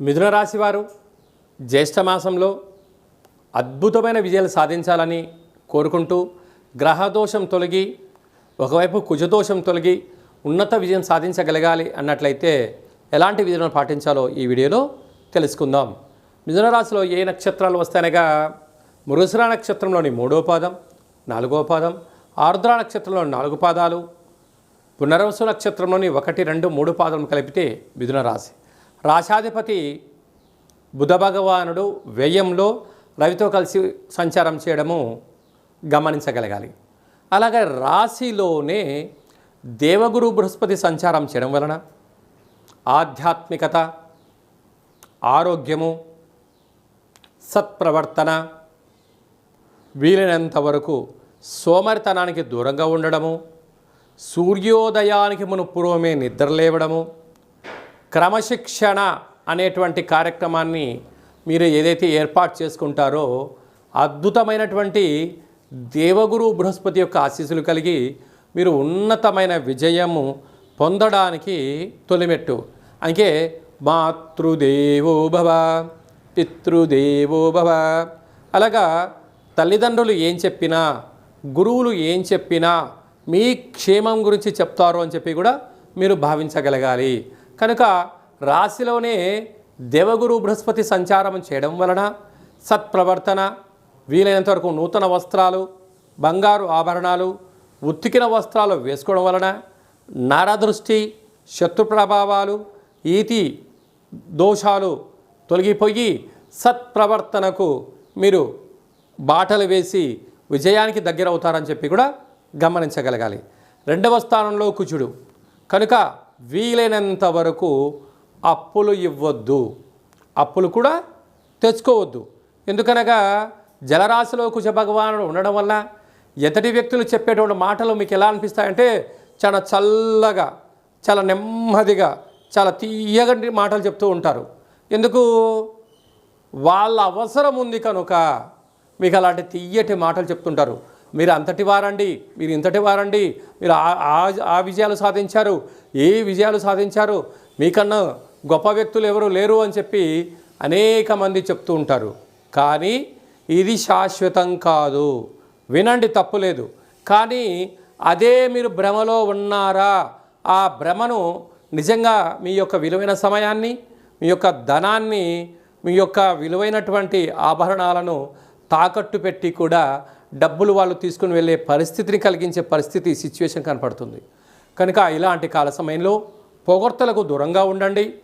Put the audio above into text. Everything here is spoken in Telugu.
మిథున రాశి వారు జ్యేష్ఠమాసంలో అద్భుతమైన విజయాలు సాధించాలని కోరుకుంటూ గ్రహదోషం తొలగి ఒకవైపు కుజదోషం తొలగి ఉన్నత విజయం సాధించగలగాలి అన్నట్లయితే ఎలాంటి విధులను పాటించాలో ఈ వీడియోలో తెలుసుకుందాం. మిథున రాశిలో ఏ నక్షత్రాలు వస్తాయనగా మృగశిర నక్షత్రంలోని మూడో పాదం నాలుగో పాదం ఆర్ద్ర నక్షత్రంలోని నాలుగు పాదాలు పునర్వసు నక్షత్రంలోని ఒకటి రెండు మూడు పాదం కలిపితే మిథున రాశి. రాశాధిపతి బుధ భగవానుడు వ్యయంలో రవితో కలిసి సంచారం చేయడము గమనించగలగాలి. అలాగే రాశిలోనే దేవగురు బృహస్పతి సంచారం చేయడం వలన ఆధ్యాత్మికత ఆరోగ్యము సత్ప్రవర్తన వీలైనంత వరకు సోమరితనానికి దూరంగా ఉండడము సూర్యోదయానికి మును పూర్వమే నిద్రలేవడము క్రమశిక్షణ అనేటువంటి కార్యక్రమాన్ని మీరు ఏదైతే ఏర్పాటు చేసుకుంటారో అద్భుతమైనటువంటి దేవగురు బృహస్పతి యొక్క ఆశీస్సులు కలిగి మీరు ఉన్నతమైన విజయము పొందడానికి తొలిమెట్టు. అంకే మాతృదేవో భవ పితృదేవో భవ. అలాగా తల్లిదండ్రులు ఏం చెప్పినా గురువులు ఏం చెప్పినా మీ క్షేమం గురించి చెప్తారు అని చెప్పి కూడా మీరు భావించగలగాలి. కనుక రాశిలోనే దేవగురు బృహస్పతి సంచారం చేయడం వలన సత్ప్రవర్తన వీలైనంత వరకు నూతన వస్త్రాలు బంగారు ఆభరణాలు ఉత్తికిన వస్త్రాలు వేసుకోవడం వలన నరదృష్టి శత్రు ప్రభావాలు ఈతి దోషాలు తొలగిపోయి సత్ప్రవర్తనకు మీరు బాటలు వేసి విజయానికి దగ్గర అవుతారని చెప్పి కూడా గమనించగలగాలి. రెండవ స్థానంలో కుచుడు కనుక వీలైనంత వరకు అప్పులు ఇవ్వద్దు. అప్పులు కూడా తెచ్చుకోవద్దు. ఎందుకనగా జలరాశిలో కుజ భగవానుడు ఉండడం వల్ల ఎతటి వ్యక్తులు చెప్పేటువంటి మాటలు మీకు ఎలా అనిపిస్తాయంటే చాలా చల్లగా చాలా నెమ్మదిగా చాలా తీయగంటి మాటలు చెప్తూ ఉంటారు. ఎందుకు? వాళ్ళ అవసరం ఉంది కనుక మీకు అలాంటి తీయటి మాటలు చెప్తుంటారు. మీరు అంతటి వారండి మీరు ఇంతటి వారండి మీరు ఆ- ఆ- విజయాలు సాధించారు ఏ విజయాలు సాధించారు మీకన్నా గొప్ప వ్యక్తులు ఎవరు లేరు అని చెప్పి అనేక మంది చెప్తూ ఉంటారు. కానీ ఇది శాశ్వతం కాదు. వినండి తప్పులేదు కానీ అదే మీరు భ్రమలో ఉన్నారా ఆ భ్రమను నిజంగా మీ యొక్క విలువైన సమయాన్ని మీ యొక్క ధనాన్ని మీ యొక్క విలువైనటువంటి ఆభరణాలను తాకట్టు పెట్టి కూడా డబ్బులు వాళ్ళు తీసుకుని వెళ్ళే పరిస్థితిని కలిగించే పరిస్థితి సిచ్యువేషన్ కనపడుతుంది. కనుక ఇలాంటి కాల సమయంలో పొగడ్తలకు దూరంగా ఉండండి.